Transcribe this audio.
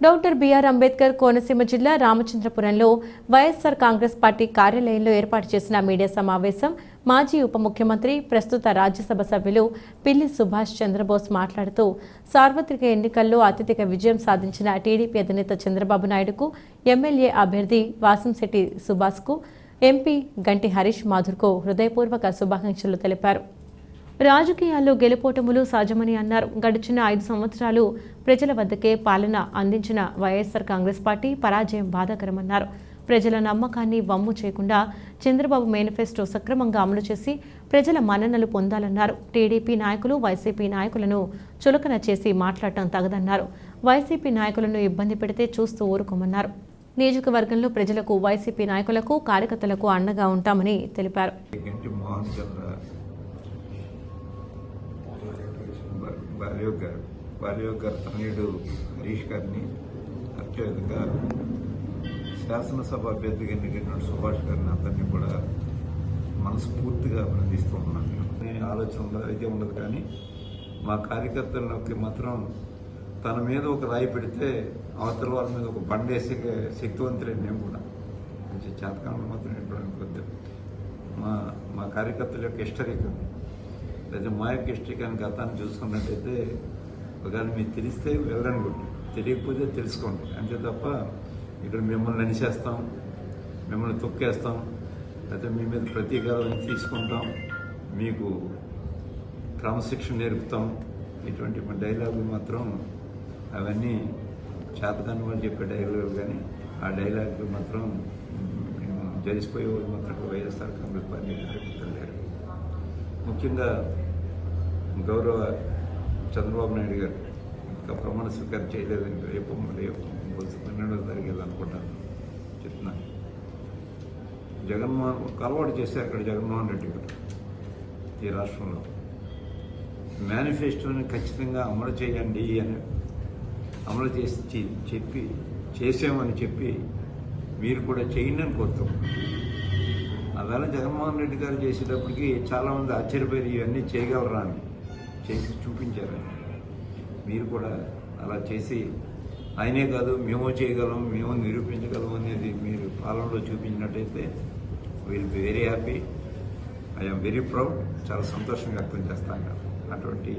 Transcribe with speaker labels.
Speaker 1: Doctor BR Ambedkar Konaseema జిల్లా రామచంద్రపురంలో YSR Congress party కార్యాలయంలో ఏర్పాటు చేసిన మీడియా సమావేశం మాజీ ఉప ముఖ్యమంత్రి ప్రస్తుత రాజ్యసభ సభ్యులు పిల్లి సుభాష్ చంద్రబోస్ మాట్లాడుతూ సార్వత్రిక ఎన్నికల్లో అత్యధిక విజయం సాధించిన టీడీపీ అధినేత చంద్రబాబు నాయుడుకు ఎమ్మెల్యే అభ్యర్థి వాసంశెట్టి సుభాష్కు ఎంపీ గంటి హరీష్ మాధుర్కు హృదయపూర్వక శుభాకాంక్షలు తెలిపారు. రాజకీయాల్లో గెలుపోటములు సహజమని అన్నారు. గడిచిన ఐదు సంవత్సరాలు ప్రజల వద్దకే పాలన అందించిన వైఎస్ఆర్ కాంగ్రెస్ పార్టీ పరాజయం బాధాకరమన్నారు. ప్రజల నమ్మకాన్ని వమ్ము చేయకుండా చంద్రబాబు మేనిఫెస్టో సక్రమంగా అమలు చేసి ప్రజల మన్ననలు పొందాలన్నారు. టీడీపీ నాయకులు వైసీపీ నాయకులను చులకన చేసి మాట్లాడటం తగదన్నారు. వైసీపీ నాయకులను ఇబ్బంది పెడితే చూస్తూ ఊరుకోమన్నారు. నియోజకవర్గంలో ప్రజలకు వైసీపీ నాయకులకు కార్యకర్తలకు అండగా ఉంటామని తెలిపారు.
Speaker 2: బాలయోగ్ గారు బాలయోగ్ గారు తనయుడు హరీష్ గారిని అత్యధికంగా శాసనసభ అభ్యర్థిగా ఎన్నికైన సుభాష్ గారిని అతన్ని కూడా మనస్ఫూర్తిగా అభినందిస్తూ ఉన్నాను. నేను ఆలోచన ఉండదు అయితే ఉండదు కానీ మా కార్యకర్తలకి మాత్రం తన మీద ఒక రాయి పెడితే అవతల వాళ్ళ మీద ఒక బండేసే శక్తివంతులే మేము కూడా. కొంచెం చేతకాలం మాత్రం ఎప్పుడు మా మా కార్యకర్తల యొక్క హిస్టరీకి లేదా మా యొక్క గతాన్ని చూసుకున్నట్టయితే ఒకవేళ మీకు తెలిస్తే వెళ్ళండి తెలియకపోతే తెలుసుకోండి. అంతే తప్ప ఇక్కడ మిమ్మల్ని అనిచేస్తాం మిమ్మల్ని తొక్కేస్తాం లేకపోతే మీ మీద ప్రతీకారం తీసుకుంటాం మీకు క్రమశిక్షణ నేర్పుతాం ఇటువంటి డైలాగులు మాత్రం అవన్నీ చేతకాని వాళ్ళు చెప్పే డైలాగులు కానీ ఆ డైలాగులు మాత్రం మేము జరిసిపోయే వాళ్ళు మాత్రం వైఎస్ఆర్ కాంగ్రెస్ పార్టీ కార్యకర్తలు లేరు. ముఖ్యంగా గౌరవ చంద్రబాబు నాయుడు గారు ఇంకా ప్రమాణ స్వీకారం చేయలేదని రేపు రేపు పన్నెండవ తారీఖు అనుకుంటాను. చెప్తున్నాను జగన్మోహన్ అలవాటు చేశారు అక్కడ జగన్మోహన్ రెడ్డి గారు ఈ రాష్ట్రంలో. మేనిఫెస్టోని ఖచ్చితంగా అమలు చేయండి అని అమలు చేసి చెప్పి చేసామని చెప్పి మీరు కూడా చేయండి అని కోరుతాం అవేళ జగన్మోహన్ రెడ్డి గారు చేసేటప్పటికి చాలామంది ఆశ్చర్యపోయి ఇవన్నీ చేయగలరా అని చేసి చూపించారు. మీరు కూడా అలా చేసి ఆయనే కాదు మేము చేయగలం మేము నిరూపించగలం అనేది మీరు పాలనలో చూపించినట్టయితే will be very happy I'm very proud చాలా సంతోషంగా వ్యక్తం చేస్తాను. అటువంటి